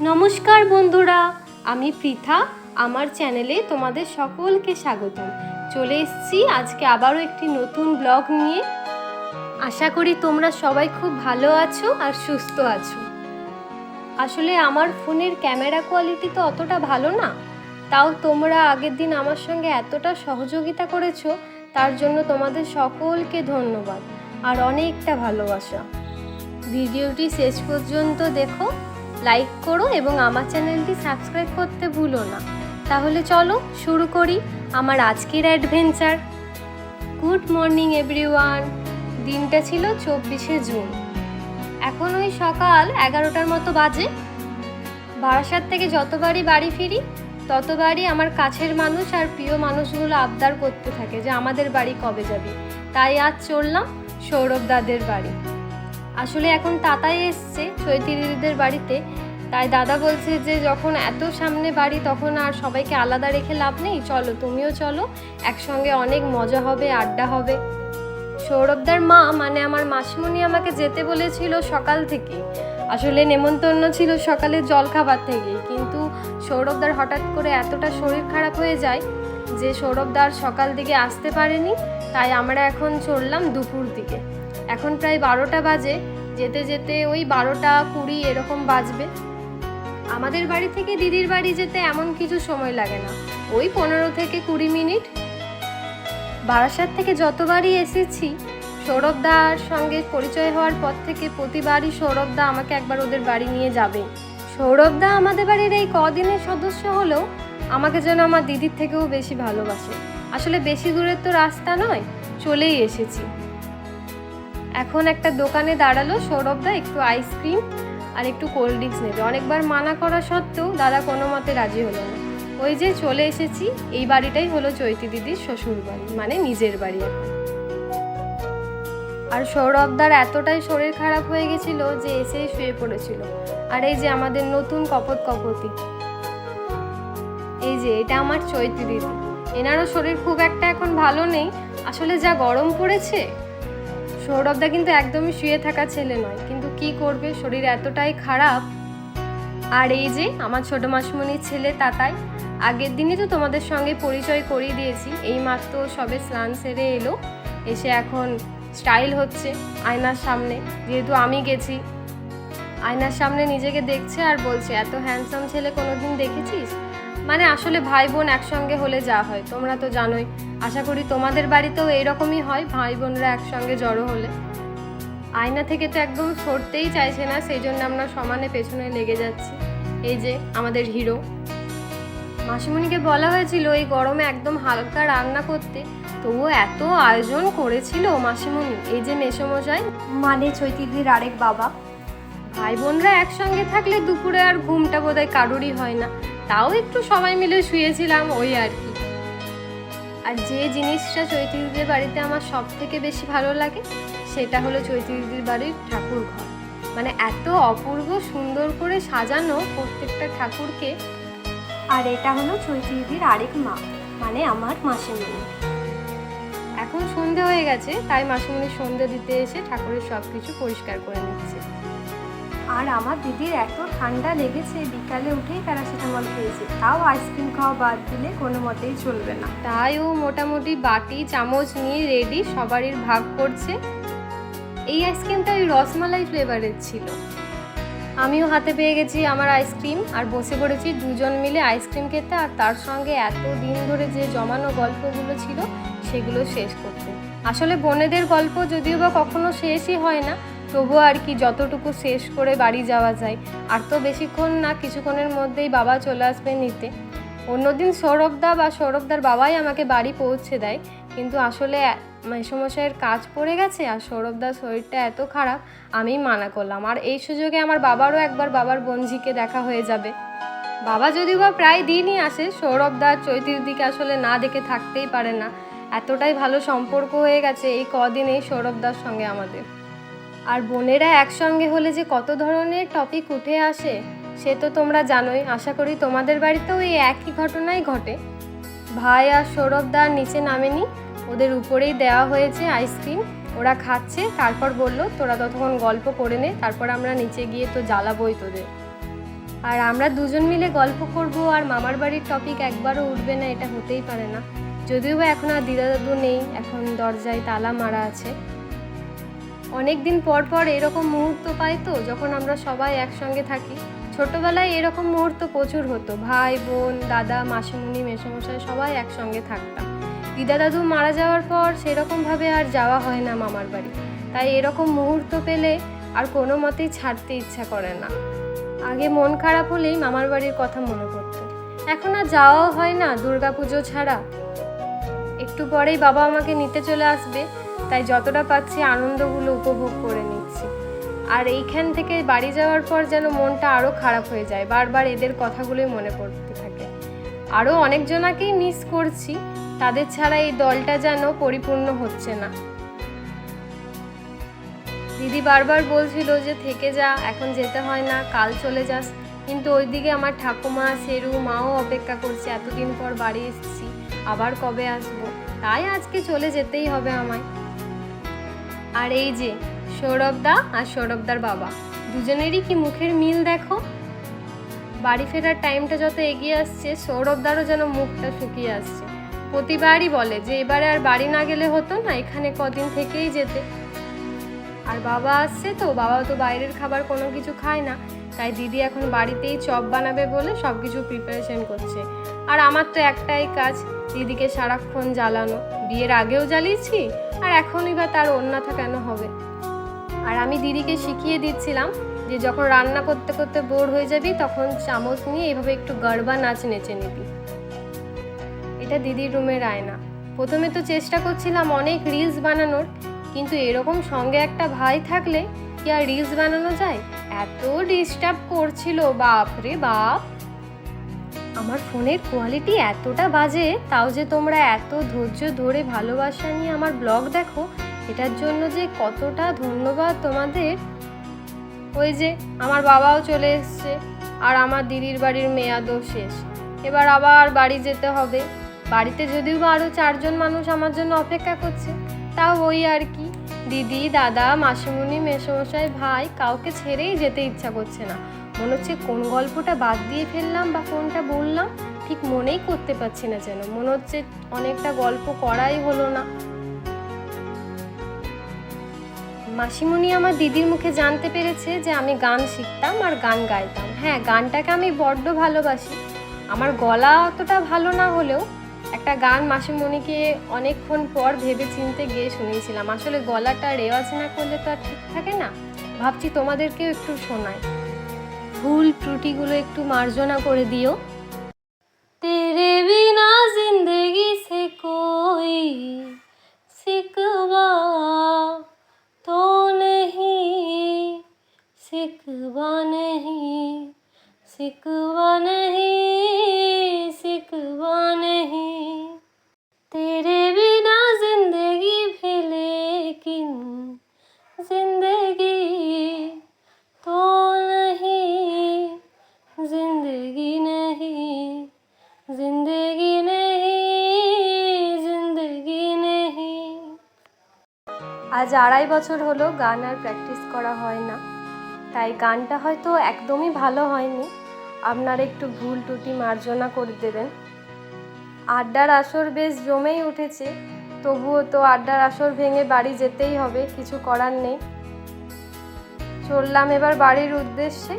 নমস্কার বন্ধুরা, আমি পৃথা আমার চ্যানেলে তোমাদের সকলকে স্বাগতম। চলে এসেছি আজকে আবারও একটি নতুন ব্লগ নিয়ে। আশা করি তোমরা সবাই খুব ভালো আছো আর সুস্থ আছো। আসলে আমার ফোনের ক্যামেরা কোয়ালিটি তো অতটা ভালো না। তাও তোমরা আগের দিন আমার সঙ্গে এতটা সহযোগিতা করেছ, তার জন্য তোমাদের সকলকে ধন্যবাদ। আর অনেকটা ভালোবাসা। ভিডিওটি শেষ পর্যন্ত দেখো। লাইক করো এবং আমার চ্যানেলটি সাবস্ক্রাইব করতে ভুলো না। তাহলে চলো শুরু করি আমার আজকের অ্যাডভেঞ্চার। Good morning everyone. দিনটা ছিল চব্বিশে জুন। এখন ওই সকাল এগারোটার মতো বাজে। বারাসাত থেকে যতবারই বাড়ি ফিরি, ততবারই আমার কাছের মানুষ আর প্রিয় মানুষগুলো আবদার করতে থাকে যে আমাদের বাড়ি কবে যাবি। তাই আজ চললাম সৌরভ দাদের বাড়ি। আসলে এখন তাতাই এসছে চৈতি দিদিদের বাড়িতে। তাই দাদা বলছে যে যখন এত সামনে বাড়ি তখন আর সবাইকে আলাদা রেখে লাভ নেই। চলো, তুমিও চলো, একসঙ্গে অনেক মজা হবে, আড্ডা হবে। সৌরভদার মা মানে আমার মাসিমণি আমাকে যেতে বলেছিল সকাল থেকে। আসলে নেমন্তন্ন ছিল সকালে জলখাবার থেকে কিন্তু সৌরভদার হঠাৎ করে এতটা শরীর খারাপ হয়ে যায় যে সৌরভদার সকাল দিকে আসতে পারেনি, তাই আমরা এখন চললাম দুপুর দিকে। এখন প্রায় বারোটা বাজে, যেতে যেতে ওই বারোটা কুড়ি এরকম বাজবে। আমাদের বাড়ি থেকে দিদির বাড়ি যেতে এমন কিছু সময় লাগে না। ওই পনেরো থেকে কুড়ি মিনিট। বারাসাত থেকে যতবারই এসেছি সৌরভদার সঙ্গে পরিচয় হওয়ার পর থেকে প্রতিবারই সৌরভদা আমাকে একবার ওদের বাড়ি নিয়ে যাবে। সৌরভদা আমাদের বাড়ির এই কদিনের সদস্য হলেও আমাকে যেন আমার দিদির থেকেও বেশি ভালোবাসে। আসলে বেশি দূরের তো রাস্তা নয়, চলেই এসেছি। এখন একটা দোকানে দাঁড়াল সৌরভদা একটু আইসক্রিম আর একটু কোল্ড ড্রিঙ্কস নেবে। অনেকবার মানা করা সত্ত্বেও দাদা কোনো মতে রাজি হলো না। ওই যে চলে এসেছি, এই বাড়িটাই হলো চৈতি দিদির শ্বশুর বাড়ি মানে নিজের বাড়ি এখন। আর সৌরভদার এতটাই শরীর খারাপ হয়ে গেছিল যে এসেই শুয়ে পড়েছিল। আর এই যে আমাদের নতুন কপত কপতি। এই যে এটা আমার চৈতি দিদি। এনারও শরীর খুব একটা এখন ভালো নেই। আসলে যা গরম পড়েছে সৌরভদা কিন্তু একদমই শুয়ে থাকা ছেলে নয়। কিন্তু কি করবে? শরীর এতটাই খারাপ। আর এই যে আমার ছোট মাসমণির ছেলে তাতাই, আগের দিনই তো তোমাদের সঙ্গে পরিচয় করিয়ে দিয়েছি। এই মাত্র সবে স্নান সেরে এলো, এসে এখন স্টাইল হচ্ছে আয়নার সামনে। যেহেতু আমি গেছি, আয়নার সামনে নিজেকে দেখছে আর বলছে, এত হ্যান্ডসাম ছেলে কোনোদিন দেখেছিস? মানে আসলে ভাই বোন একসঙ্গে হলে যা হয়। তোমরা তো জানোই, আশা করি তোমাদের বাড়িতেও এইরকমই হয় ভাই বোনরা একসঙ্গে জড়ো হলে। আয়না থেকে তো একদম সরতেই চাইছে না সেই জন্য আমরা সমানে পেছনে লেগে যাচ্ছি। এই যে আমাদের হিরো। মাসিমণিকে বলা হয়েছিল এই গরমে একদম হালকা রান্না করতে। তবুও এত আয়োজন করেছিল মাসিমণি এই যে মেসমশাই। মানে চৈতিদির আরেক বাবা। ভাই বোনরা একসঙ্গে থাকলে দুপুরে আর ঘুমটা বোধহয় কারোরই হয় না। তাও একটু সবাই মিলে শুয়েছিলাম ওই আর কি। আর যে জিনিসটা চৈতি দিদির বাড়িতে আমার সব থেকে বেশি ভালো লাগে সেটা হলো চৈতি দিদির বাড়ির ঠাকুর ঘর। মানে এত অপূর্ব সুন্দর করে সাজানো প্রত্যেকটা ঠাকুরকে। আর এটা হলো চৈতিদির আরেক মা মানে আমার মাসিমণি। এখন সন্ধে হয়ে গেছে তাই মাসিমণি সন্ধে দিতে এসে ঠাকুরের সব কিছু পরিষ্কার করে নিচ্ছে। আর আমার দিদির এত ঠান্ডা লেগেছে বিকালে উঠেই প্যারাসিটামল খেয়েছে। তাও আইসক্রিম খাওয়া বাদ দিলে কোনো মতেই চলবে না। তাই ও মোটামুটি বাটি চামচ নিয়ে রেডি সবারই ভাগ করছে। এই আইসক্রিমটা ওই রসমালাই ফ্লেভারের ছিল। আমিও হাতে পেয়ে গেছি আমার আইসক্রিম আর বসে পড়েছি দুজন মিলে আইসক্রিম খেতে আর তার সঙ্গে এত দিন ধরে যে জমানো গল্পগুলো ছিল সেগুলো শেষ করতে। আসলে বোনেদের গল্প যদিও বা কখনো শেষই হয় না, তবুও আর কি যতটুকু শেষ করে বাড়ি যাওয়া যায়। আর তো বেশিক্ষণ না, কিছুক্ষণের মধ্যেই বাবা চলে আসবে নিতে। অন্যদিন সৌরভদা বা সৌরভদার বাবাই আমাকে বাড়ি পৌঁছে দেয়। কিন্তু আসলে মেসমশাইয়ের কাজ পড়ে গেছে আর সৌরভ সৌরভদার শরীরটা এত খারাপ আমি মানা করলাম। আর এই সুযোগে আমার বাবারও একবার বাবার বঞ্জিকে দেখা হয়ে যাবে। বাবা যদিও বা প্রায় দিনই আসে, সৌরভ সৌরভদার চৈতির দিকে আসলে না দেখে থাকতেই পারে না। এতটাই ভালো সম্পর্ক হয়ে গেছে এই কদিন এই সৌরভদার সঙ্গে আমাদের। আর বোনেরা একসঙ্গে হলে যে কত ধরনের টপিক উঠে আসে, সে তো তোমরা জানোই। আশা করি তোমাদের বাড়িতেও এই একই ঘটনাই ঘটে। ভাই আর সৌরভদা আর নিচে নামেনি। ওদের উপরেই দেওয়া হয়েছে আইসক্রিম ওরা খাচ্ছে, তারপর বলল, তোরা ততক্ষণ গল্প করে নে, তারপর আমরা নিচে গিয়ে তো জ্বালাবোই তোদের। আর আমরা দুজন মিলে গল্প করব, আর মামার বাড়ির টপিক একবারও উঠবে না, এটা হতেই পারে না। যদিও বা এখন আর দিদা দাদু নেই, এখন দরজায় তালা মারা আছে। অনেক দিন পর পর এরকম মুহূর্ত পাই তো, যখন আমরা সবাই একসঙ্গে থাকি। ছোটবেলায় এরকম মুহূর্ত প্রচুর হতো। ভাই, বোন, দাদা, মাসিমণি, মেসমশাই সবাই একসঙ্গে থাকতাম। দিদা দাদু মারা যাওয়ার পর সেরকমভাবে আর যাওয়া হয় না মামার বাড়ি। তাই এরকম মুহূর্ত পেলে আর কোনো মতেই ছাড়তে ইচ্ছা করে না। আগে মন খারাপ হলেই মামার বাড়ির কথা মনে পড়তো। এখন আর যাওয়াও হয় না দুর্গাপুজো ছাড়া। একটু পরেই বাবা আমাকে নিতে চলে আসবে, তাই যতটা পাচ্ছি আনন্দগুলো উপভোগ করে নিচ্ছি। আর এইখান থেকে বাড়ি যাওয়ার পর যেন মনটা আরও খারাপ হয়ে যায়, বারবার এদের কথাগুলোই মনে পড়তে থাকে। আরও অনেকজনাকেই মিস করছি, তাদের ছাড়া এই দলটা যেন পরিপূর্ণ হচ্ছে না। দিদি বারবার বলছিল যে, থেকে যা, এখন যেতে হয় না, কাল চলে যাস। কিন্তু ওইদিকে আমার ঠাকুমা, সেরু, মাও অপেক্ষা করছে, এতদিন পর বাড়ি এসেছি, আবার কবে আসব? তাই আজকে চলে যেতেই হবে আমায়। আর এই যে সৌরভদা আর সৌরভদার বাবা। দুজনেরই কি মুখের মিল দেখো? বাড়ি ফেরার টাইমটা যত এগিয়ে আসছে, সৌরভদারও যেন মুখটা শুকিয়ে আসছে। প্রতিবারই বলে যে, এবারে আর বাড়ি না গেলে হতো না, এখানে কদিন থেকেই যেতে। আর বাবা আসছে তো বাবা তো বাইরের খাবার কোনো কিছু খায় না। তাই দিদি এখন বাড়িতেই চপ বানাবে বলে সব কিছু প্রিপারেশন করছে। আর আমার তো একটাই কাজ, দিদিকে সারাক্ষণ জ্বালানো। বিয়ের আগেও জ্বালিয়েছি, আর এখনই বা তার অন্যথা কেন হবে? আর আমি দিদিকে শিখিয়ে দিচ্ছিলাম যে যখন রান্না করতে করতে বোর হয়ে যাবি, তখন চামচ নিয়ে এভাবে একটু গরবা নাচ নেচে নিবি। এটা দিদির রুমের আয়না। প্রথমে তো চেষ্টা করছিলাম অনেক রিলস বানানোর, কিন্তু এরকম সঙ্গে একটা ভাই থাকলে কি আর রিলস বানানো যায়? এত ডিস্টার্ব করছিল বাপ রে বাপ! আমার ফোনের কোয়ালিটি এতটা বাজে, তাও যে তোমরা এত ধৈর্য ধরে ভালোবাসা নিয়ে আমার ব্লগ দেখো এটার জন্য যে কতটা ধন্যবাদ তোমাদের? ওই যে আমার বাবাও চলে এসছে আর আমার দিদির বাড়ির মেয়াদও শেষ। এবার আবার বাড়ি যেতে হবে। বাড়িতে যদিও বা আরও চারজন মানুষ আমার জন্য অপেক্ষা করছে, তাও ওই আর কি। দিদি, দাদা, মাসিমণি, মেসমশাই, ভাই কাউকে ছেড়েই যেতে ইচ্ছা করছে না। মনে হচ্ছে কোন গল্পটা বাদ দিয়ে ফেললাম বা কোনটা বললাম ঠিক মনেই করতে পারছি না যেন। মনে হচ্ছে অনেকটা গল্প করাই হলো না। মাসিমণি আমার দিদির মুখে জানতে পেরেছে যে আমি গান শিখতাম আর গান গাইতাম। হ্যাঁ গানটাকে আমি বড্ড ভালোবাসি। আমার গলা অতটা ভালো না হলেও একটা গান মাসিমণিকে অনেকক্ষণ পর ভেবে চিনতে গিয়ে শুনিয়েছিলাম আসলে গলাটা রেওয়াজ না করলে তো আর ঠিক থাকে না? ভাবছি তোমাদেরকেও একটু শোনাই। ভুল ত্রুটিগুলো একটু মার্জনা করে দিও। তেরে বিনা জিন্দগি সে কোই সিকবা सिकवा नहीं सिकवा नहीं सिकवा नहीं तेरे बिना जिंदगी भी लेकिन जिंदगी तो नहीं जिंदगी नहीं जिंदगी नहीं जिंदगी नहीं আজ আড়াই বছর হলো গান আর প্র্যাকটিস করা হয় না তাই গানটা হয়তো একদমই ভালো হয়নি। আপনারা একটু ভুল টুটি মার্জনা করে দেবেন। আড্ডার আসর বেশ জমেই উঠেছে, তবুও তো আড্ডার আসর ভেঙে বাড়ি যেতেই হবে, কিছু করার নেই। চললাম এবার বাড়ির উদ্দেশ্যে।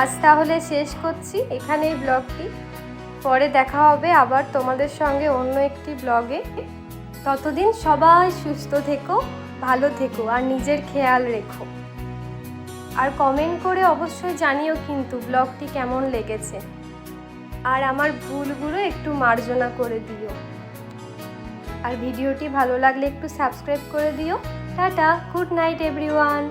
আজ তাহলে শেষ করছি এখানেই ব্লগটি। পরে দেখা হবে আবার তোমাদের সঙ্গে অন্য একটি ব্লগে। ততদিন সবাই সুস্থ থেকো, ভালো থেকো, আর নিজের খেয়াল রেখো। আর কমেন্ট করে অবশ্যই জানিও কিন্তু ব্লগটি কেমন লেগেছে। আর আমার ভুলগুলো একটু মার্জনা করে দিও। আর ভিডিওটি ভালো লাগলে একটু সাবস্ক্রাইব করে দিও। Tata good night everyone